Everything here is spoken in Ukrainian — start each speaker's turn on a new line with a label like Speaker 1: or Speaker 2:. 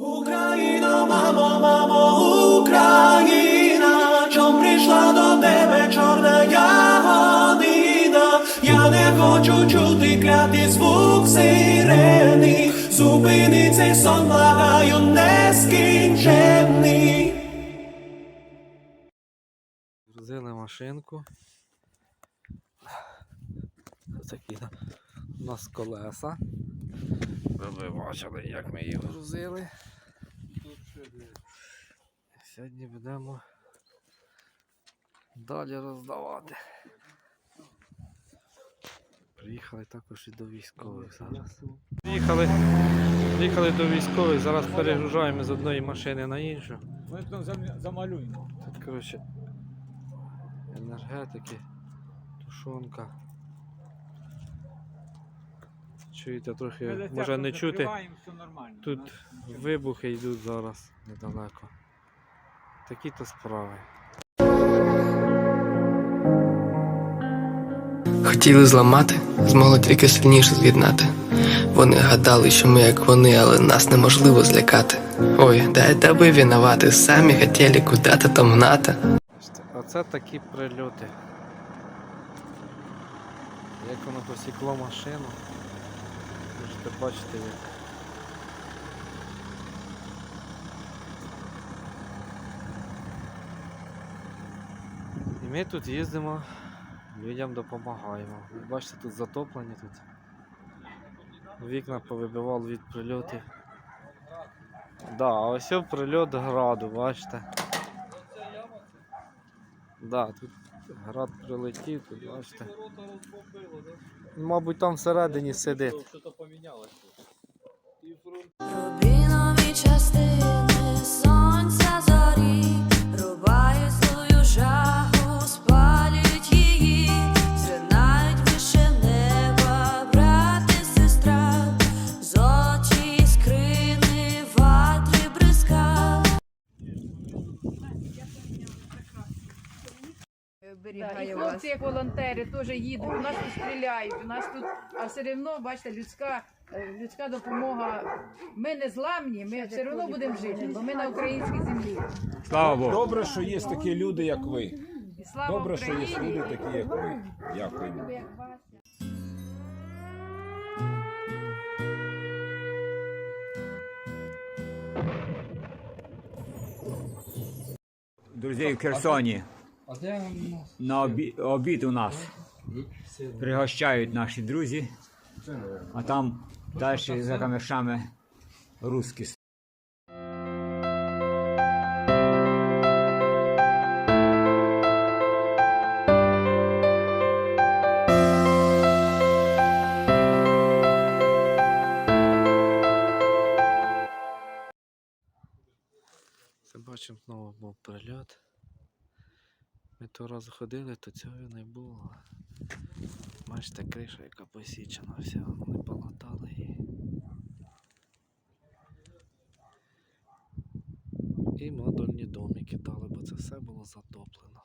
Speaker 1: Україна, мамо, мамо, Україна, чом прийшла до тебе чорна ягодина, я не хочу чути клятий звук сирени, зупини цей сон, благаю, нескінченний.
Speaker 2: Грузили машинку. Ось такі у нас колеса. Ви ви бачили, як ми її грузили. Сьогодні будемо далі роздавати. Приїхали також і до військових зараз. Приїхали, приїхали до військових, зараз перегружаємо з одної машини на іншу.
Speaker 3: Ми зам- замалюємо.
Speaker 2: Тут, коротше, енергетики, тушонка. Чуєте, трохи, може не чути.
Speaker 3: все нормально.
Speaker 2: Тут
Speaker 3: нас-
Speaker 2: вибухи йдуть зараз недалеко. Такі то справи.
Speaker 4: Хотіли зламати, змогли тільки сильніше з'єднати. Вони гадали, що ми як вони, але нас неможливо злякати. Ой, да это ви виноваты, самі хотіли куда-то там гнати.
Speaker 2: Оце такі прильоти. Як воно посікло машину. Можете бачити як. І ми тут їздимо, людям допомагаємо. Бачите, тут затоплені тут. Вікна повибивало від прильотів. Да, а ось прильот граду, бачите. Да, тут град прилетів, тут бачите. Мабуть, там всередині сидить.
Speaker 5: Рубінові частини
Speaker 6: Да,
Speaker 7: оберігає
Speaker 6: і
Speaker 7: вас.
Speaker 6: хлопці, як волонтери, теж їдуть, у нас тут стріляють, у нас тут, а все одно, бачите, людська, е, людська допомога. Ми не зламні, ми все одно будемо жити, бо ми на українській землі.
Speaker 3: Слава Богу.
Speaker 8: Добре, що є такі люди, як ви.
Speaker 6: Слава
Speaker 8: Добре, що є люди такі, як ви. Дякуємо.
Speaker 3: Друзі, в Херсоні. На обі- обід у нас пригощають наші друзі, а там далі за камешами русські.
Speaker 2: Це бачимо знову був прильот. Ми то раз ходили, то цього не було. Бачите, криша, яка посічена, вся, вони полатали її. І модульні домики дали, бо це все було затоплено.